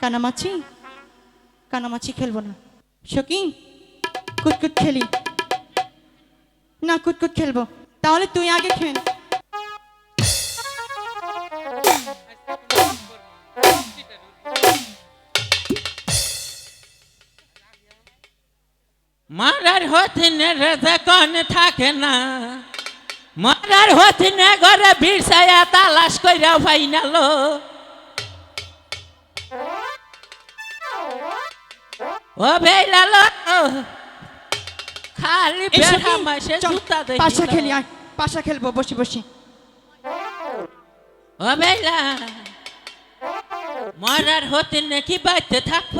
কানামাছি? কানামাছি খেলব না। সকি কুতকুত খেলি। না কুতকুত খেলব। তাহলে তুই আগে খেল। মারার হতিনে রেজে কন থাকে না। মারার হতিনে ঘরে ভিড়সায়া তালাশ কইরা ফাইনালো। ও বেলালো খালি এই সখী, বেড়া মাসে জুতা পাশা খেলি আয় পাশা খেলব বসে বসে। ও বেলা মরার হতে নাকি বাইতে থাকব?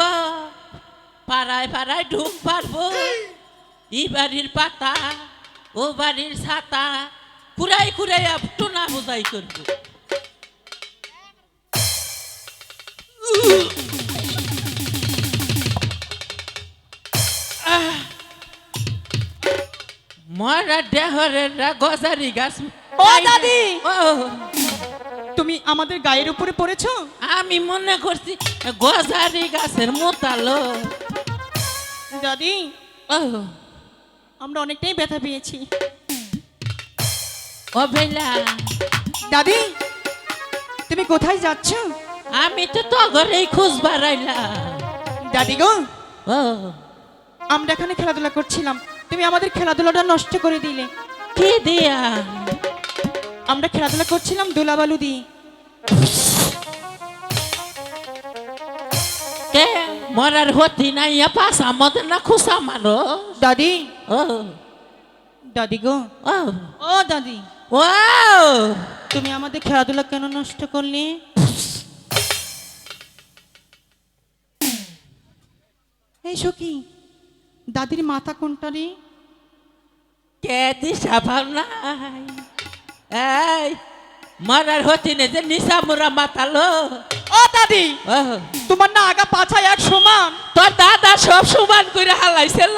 পাড়ায় পাড়ায় ঢুক পারব ই বাড়ির পাতা ও বাড়ির ছাতা কুড়াই কুড়াই টুনা বোঝাই করব। মরা দেহরের গজারি গাছ। ও দাদি! তুমি আমাদের গায়ের উপরে পড়েছো? আমি মনে করছি গজারি গাছের মোতালো দাদি ও। আমরা অনেকটাই ব্যথা পেয়েছি। ও বেলা। দাদি তুমি কোথায় যাচ্ছ? আমি তো তগরেই খুঁজ বাড়াইলাম। দাদি গো ও। আমরা এখানে খেলাধুলা করছিলাম। তুমি আমাদের খেলাধুলাটা নষ্ট করে দিলে। কি দিয়া? আমরা খেলাধুলা করছিলাম দোলাবালু দিয়ে কে? মরার হতি নাই পাশা মধ্যে না খুশা মারো দাদি। ও। দাদি গো। ও দাদি। ও। তুমি আমাদের খেলাধুলা কেন নষ্ট করলে? এই সখী। দাদির মাথা কোনটা রে? কে দিশা ভাবনাই এই মরার হতি নে যে নিশা মুরা মাতালো। ও দাদি তোমার না আগা পাছা এক সমান। তোর দাদা সব সমান করে হালাইছিল।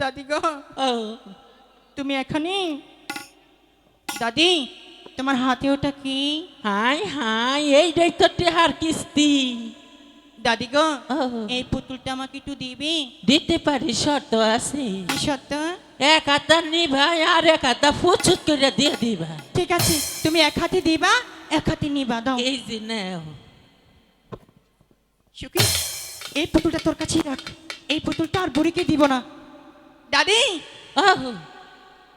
দাদি গো তুমি এখানে? দাদি তোমার হাতে ওটা কি? হাই হাই এইটাই তো টেহার কিস্তি। দাদি গো এই পুতুলটা আমাকে একটু দিবি? দিতে পারি শর্ত আছে। কি সত্য এক হাতা নিভাই আর এক হাতা ফুচুত করে দিয়ে দিবা। ঠিক আছে তুমি এক হাতে দিবা এক হাতে নিবা দাও। এই যে নেও। সুখী এই পুতুলটা তোর কাছেই রাখ। এই পুতুলটা আর বুড়িকে দিব না। দাদি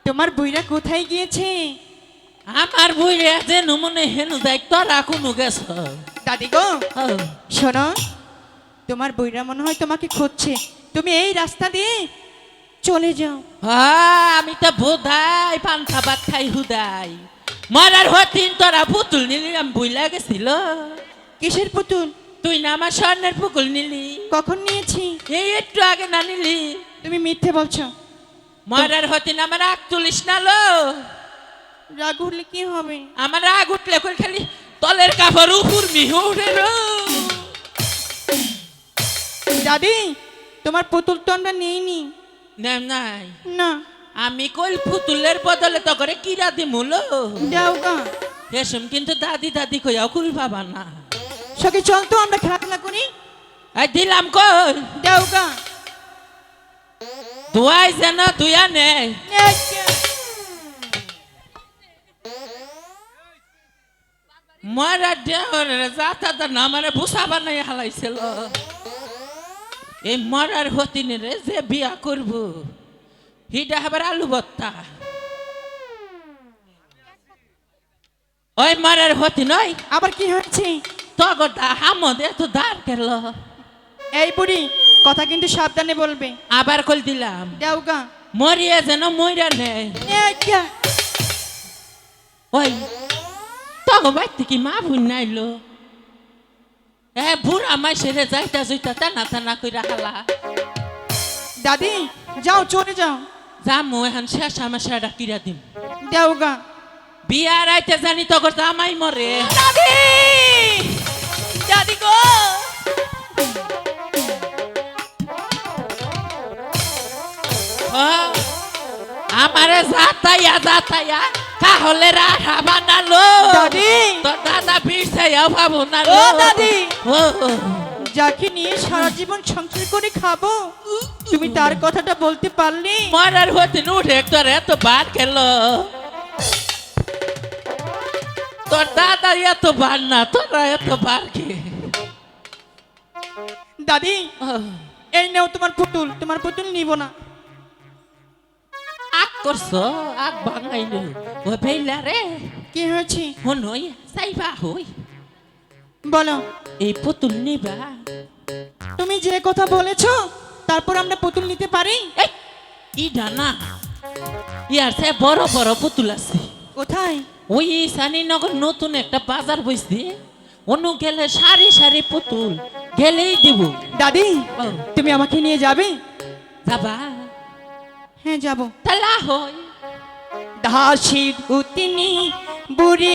তোমার বইরা কোথায় গিয়েছে? আমার বইরে আছে নমনে হেনু যাই তোরা কোনো গেছ? দাদি গো শোনো তোমার বইরা মনে হয় তোমাকে খুঁজছে। তুমি এই রাস্তা দিয়ে চলে যাও। হ্যাঁ, আমি তো বোধাই পান্থা ভাত খাই হুদাই। মরার হতিন তোরা পুতুল নিলি আমি বইলা গেছিল। কিসের পুতুল? তুই না আমার স্বর্ণের পুকুল নিলি। কখন নিয়েছি? এই একটু আগে না নিলি। তুমি মিথ্যে বলছো। মরার হতিন আমার আগ তুলিস না লো। রাগ উঠলে কি হবে? আমার রাগ উঠলে খালি তলের কাপড় উপর মিহু উঠে রো। দাদি তোমার পুতুল তো আমরা নিইনি। না, নাই। না। আমি কইল পুতুলের বদলে তো করে কিরা দিমুলো যাও গা। হেসম কিন্তু দাদি দাদি কইয়াও কুল পাবা না। সকে চল তো আমরা খেলাধুলা করি। এই দিলাম কই। যাও গা। ধোয়াই যেন ধুয়া নেই মরা দেহরে যাতা না মানে ভুসা বানাই হালাইছিল। এই মরার হতিনে রে যে বিয়া করব হিডা আবার আলু বত্তা ওই মরার হতি নয় আবার কি হয়েছে? তগর দা হামদ এত দাঁড় কেল এই বুড়ি কথা কিন্তু সাবধানে বলবে। আবার কল দিলাম। যাও গা। মরিয়া যেন মইরা নেই ওই তগো বাইতে কি মা ভুন নাইলো? এ বুড়া মাই সেরে যাইতা জুইতা টানা টানা কইরা হালা দাদি যাও চলে যাও জামু এখন শেষ আমার সেরা কিরা দিম যাও গা বিয়া রাইতে জানি তগর জামাই মরে দাদি দাদি গো আমারে যাতাইয়া যাতাইয়া তাহলে রাহা বানালো। দাদি। তোর দাদা বিষয় ভাবো না ও দাদি। যাকে নিয়ে সারা জীবন সংসার করে খাব তুমি তার কথাটা বলতে পারলে? মরার হতে উঠে তোর এত বার খেল তোর দাদা এত বার না তোরা এত বার কে? দাদি এই নাও তোমার পুতুল তোমার পুতুল নিব না। করছ আগ ভাঙাইলো ও বেলা রে। কি হয়েছে? হনই সাইবা হই। বলো। এই পুতুল নিবা। তুমি যে কথা বলেছ তারপর আমরা পুতুল নিতে পারি? এই ইডা না ইয়ার সে বড় বড় পুতুল আছে। কোথায়? ওই সানিনগর নতুন একটা বাজার বসছে অনু গেলে সারি সারি পুতুল গেলেই দিব। দাদি তুমি আমাকে নিয়ে যাবে? যাবা। হ্যাঁ যাব। তাহলে হয়। দাসী উতিনি বুড়ি